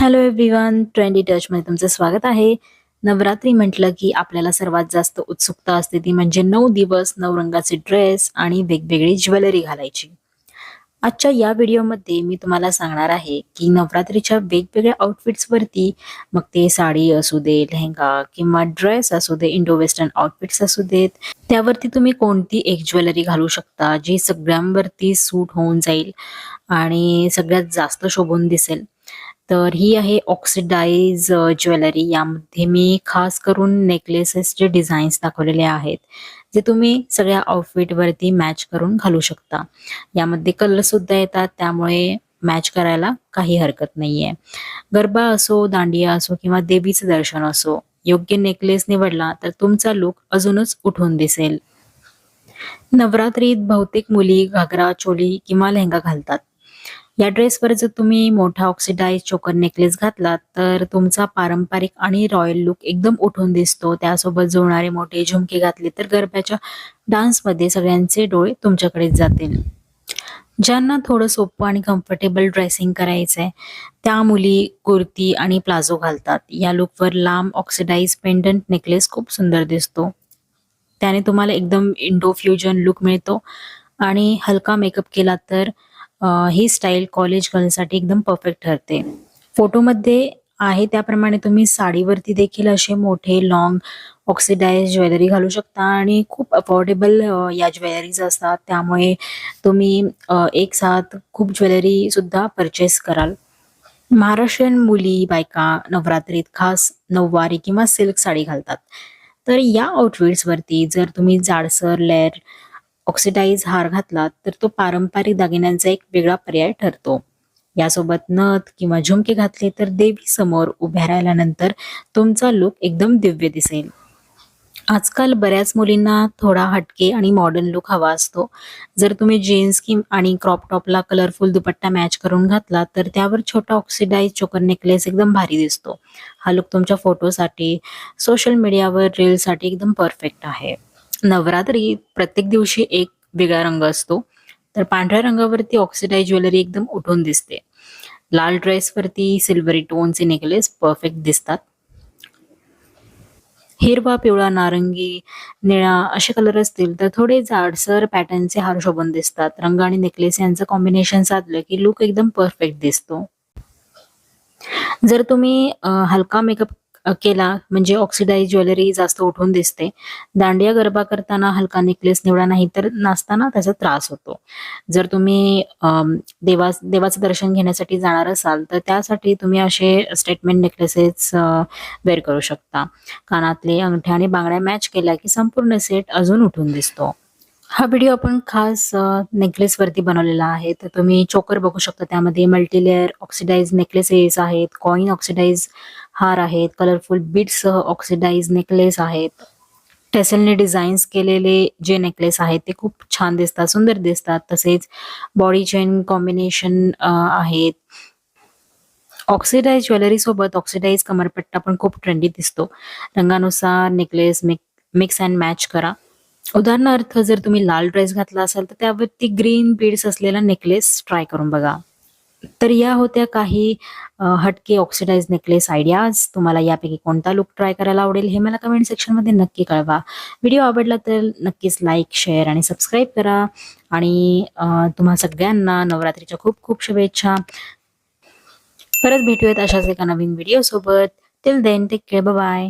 Hello everyone trendy टचमध्ये तुमचं स्वागत आहे. नवरात्री म्हटलं की आपल्याला सर्वात जास्त उत्सुकता असते ती म्हणजे नऊ दिवस नऊ रंगाचे ड्रेस आणि वेगवेगळी ज्वेलरी घालायची. आजच्या या व्हिडिओमध्ये मी तुम्हाला सांगणार आहे की नवरात्रीच्या वेगवेगळ्या आउटफिट्सवरती मग ते साडी असू दे लेहंगा किंवा ड्रेस असू दे इंडो वेस्टर्न आउटफिट्स असू देत त्यावरती तुम्ही कोणती एक ज्वेलरी घालू शकता जी सगळ्यांवरती सूट होऊन जाईल आणि सगळ्यात जास्त शोभून दिसेल. तर ही आहे ऑक्सिडाईज ज्वेलरी uh, यामध्ये मी खास करून नेकलेसेसचे डिझाईन्स दाखवलेले आहेत जे तुम्ही सगळ्या आउटफिटवरती मॅच करून घालू शकता. यामध्ये कलर सुद्धा येतात त्यामुळे मॅच करायला काही हरकत नाहीये. गरबा असो दांडिया असो किंवा देवीचं दर्शन असो योग्य नेकलेस निवडला तर तुमचा लुक अजूनच उठून दिसेल. नवरात्रीत बहुतेक मुली घागरा चोली किंवा लेहंगा घालतात. या ड्रेसवर जर तुम्ही मोठा ऑक्सिडाईज चोकर नेकलेस घातलात तर तुमचा पारंपरिक आणि रॉयल लुक एकदम उठून दिसतो. त्यासोबत जुळणारे मोठे झुमके घातले तर गरब्याच्या डान्समध्ये सगळ्यांचे डोळे तुमच्याकडेच जातील. ज्यांना थोडं सोपं आणि कम्फर्टेबल ड्रेसिंग करायचं आहे त्या मुली कुर्ती आणि प्लाझो घालतात. या लुकवर लांब ऑक्सिडाईज पेंडंट नेकलेस खूप सुंदर दिसतो. त्याने तुम्हाला एकदम इंडो फ्युजन लुक मिळतो. आणि हलका मेकअप केला तर ही स्टाईल कॉलेज गर्लसाठी एकदम परफेक्ट ठरते. फोटोमध्ये आहे त्याप्रमाणे तुम्ही साडीवरती देखील असे मोठे लॉंग ऑक्सिडाइज ज्वेलरी घालू शकता आणि खूप अफोर्डेबल या ज्वेलरीज असतात. त्यामुळे तुम्ही एक साथ खूप ज्वेलरी सुद्धा परचेस कराल. महाराष्ट्रीयन मुली बायका नवरात्रीत खास नऊवारी किंवा सिल्क साडी घालतात. तर या आउटफिट्सवरती जर तुम्ही जाडसर लेअर ऑक्सिडाईज हार घातला तर तो पारंपरिक दागिन्यांचा एक वेगळा पर्याय ठरतो. यासोबत नथ किंवा झुमके घातले तर देवी समोर उभ्या राहिल्यानंतर तुमचा लुक एकदम दिव्य दिसेल. आजकाल बऱ्याच मुलींना थोडा हटके आणि मॉडर्न लुक हवा असतो. जर तुम्ही जीन्स कि आणि क्रॉप टॉपला कलरफुल दुपट्टा मॅच करून घातला तर त्यावर छोटा ऑक्सिडाईज चोकर नेकलेस एकदम भारी दिसतो. हा लुक तुमच्या फोटोसाठी सोशल मीडियावर रीलसाठी एकदम परफेक्ट आहे. नवरात्री प्रत्येक दिवशी एक वेगळा रंग असतो. तर पांढऱ्या रंगावरती ऑक्सिडाईज ज्वेलरी एकदम उठून दिसते. लाल ड्रेसवरती सिल्वरी टोनचे नेकलेस परफेक्ट दिसतात. हिरवा पिवळा नारंगी निळा असे कलर असतील तर थोडे जाडसर पॅटर्नचे हार शोभून दिसतात. रंग आणि नेकलेस यांचं कॉम्बिनेशन साधलं की लुक एकदम परफेक्ट दिसतो. जर तुम्ही हलका मेकअप केला. म्हणजे ऑक्सिडाईज ज्वेलरी जास्त उठून दिसते. दांडिया गरबा करताना हलका नेकलेस निवडा नाही तर नाचताना त्याचा त्रास होतो. जर तुम्ही देवा देवाचं दर्शन घेण्यासाठी जाणार असाल तर त्यासाठी तुम्ही असे स्टेटमेंट नेकलेसेस वेअर करू शकता. कानातले अंगठ्या आणि बांगड्या मॅच केल्या की संपूर्ण सेट अजून उठून दिसतो. हा व्हिडिओ आपण खास नेकलेस वरती बनवलेला आहे. तर तुम्ही चोकर बघू शकता. त्यामध्ये मल्टीलेअर ऑक्सिडाईज नेकलेसेस आहेत कॉइन ऑक्सिडाईज हार आहेत कलरफुल बीट्ससह ऑक्सिडाइज नेकलेस आहेत. टेसलने डिझाईन्स केलेले जे नेकलेस आहेत ते खूप छान दिसतात सुंदर दिसतात. तसेच बॉडी चेन कॉम्बिनेशन आहेत. ऑक्सिडाईज ज्वेलरी सोबत ऑक्सिडाईज कमरपट्टा पण खूप ट्रेंडी दिसतो. रंगानुसार नेकलेस मिक्स अँड मॅच करा. उदाहरणार्थ जर तुम्ही लाल ड्रेस घातला असाल तर त्यावरती ग्रीन बीड्स असलेला नेकलेस ट्राय करून बघा. तर या होत्या काही हटके ऑक्सिडाइज नेकलेस आयडियाज तुम्हाला यापैकी कोणता लुक ट्राय करायला आवडेल हे मला कमेंट सेक्शनमध्ये नक्की कळवा. व्हिडिओ आवडला तर नक्कीच लाईक शेअर आणि सबस्क्राईब करा. आणि तुम्हा सगळ्यांना नवरात्रीच्या खूप खूप शुभेच्छा. परत भेटूयात अशाच एका नवीन व्हिडिओ सोबत. Till then take care bye